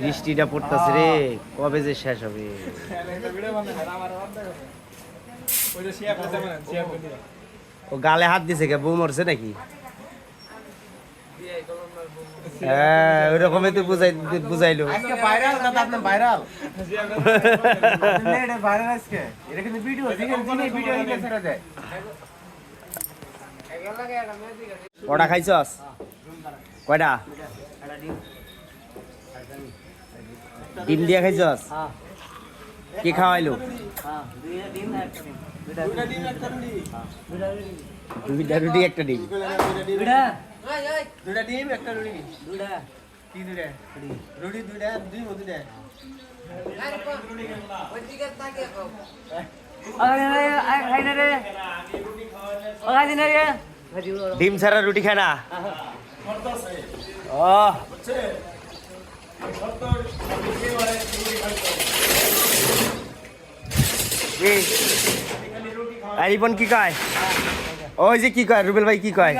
বৃষ্টিটা পড়তেছে রে কবে যে শেষ হবে ও গালে হাত দিছে কে বউ মরছে নাকি হ্যাঁ তো বুঝাই বুঝাইলো আজকে ভাইরাল দাদা আপনি ভাইরাল ভাইরাল আজকে এটা কিন্তু ভিডিও ভিডিও ছেড়ে দেয় কটা খাইছস? কয়টা? ডিম দিয়া খাইছস? কি খাওয়াইলো? দুইটা রুটি একটা ডিম। দুটা ডিম একটা রুটি। কি রুটি দুটা ডিম ও দুটা ডিম ছাড়া রুটি খায় না? ও আরিবন কি কয়? ওই যে কি কয়? রুবেল ভাই কি কয়?